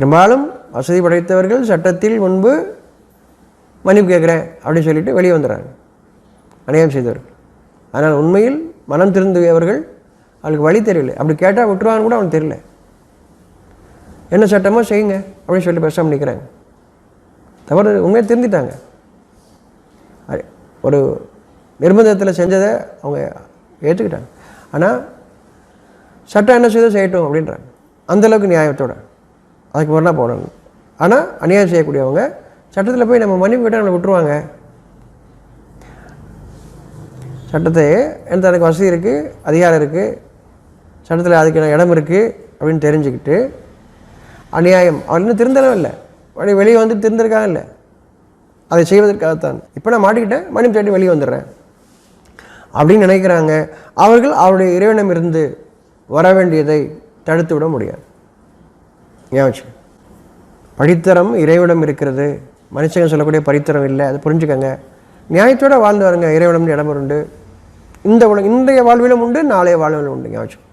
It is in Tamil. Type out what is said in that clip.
பெரும்பாலும் வசதி படைத்தவர்கள் சட்டத்தில் முன்பு மன்னிப்பு கேட்குறேன் அப்படின்னு சொல்லிட்டு வெளியே வந்துடுறாங்க. அநியாயம் செய்தவர்கள். அதனால் உண்மையில் மனம் திருந்தியவர்கள் அவளுக்கு வழி தெரியல. அப்படி கேட்டால் விட்டுருவான்னு கூட அவனுக்கு தெரியல. என்ன சட்டமோ செய்யுங்க அப்படின்னு சொல்லி பேசாமல் நிற்கிறாங்க தவறு உண்மையை திருந்திட்டாங்க. ஒரு நிர்பந்தத்தில் செஞ்சதை அவங்க ஏற்றுக்கிட்டாங்க ஆனால் சட்டம் என்ன செய்தோ செய்யட்டும் அப்படின்றாங்க. அந்தளவுக்கு நியாயத்தோட. அதுக்கு மாதிரிலாம் போகணும் ஆனால் அநியாயம் செய்யக்கூடியவங்க சட்டத்தில் போய் நம்ம மன்னிப்பு கேட்டால் நம்மளை விட்டுருவாங்க. சட்டத்தை எந்த எனக்கு வசதி இருக்குது அதிகாரம் இருக்குது சட்டத்தில் அதுக்கான இடம் இருக்குது அப்படின்னு தெரிஞ்சுக்கிட்டு அநியாயம் அவர் இன்னும் திருந்தளவு இல்லை. அப்படி வெளியே வந்து திருந்திருக்காங்க இல்லை. அதை செய்வதற்காகத்தான். இப்போ நான் மாட்டிக்கிட்டேன் மன்னிப்பு தேடி வெளியே வந்துடுறேன். அப்படின்னு நினைக்கிறாங்க. அவர்கள் அவருடைய இறைவனம் இருந்து வர வேண்டியதை தடுத்து விட முடியாது. ஞாபகம் படித்தரம் இறைவிடம் இருக்கிறது. மனுஷங்க சொல்லக்கூடிய படித்தரம் இல்லை. அதை புரிஞ்சுக்கங்க. நியாயத்தோடு வாழ்ந்து வருங்க. இறைவிடம்னு இடம் உண்டு இந்த உலக இன்றைய வாழ்விலும் உண்டு நாளைய வாழ்விலும் உண்டு. ஞாபகம்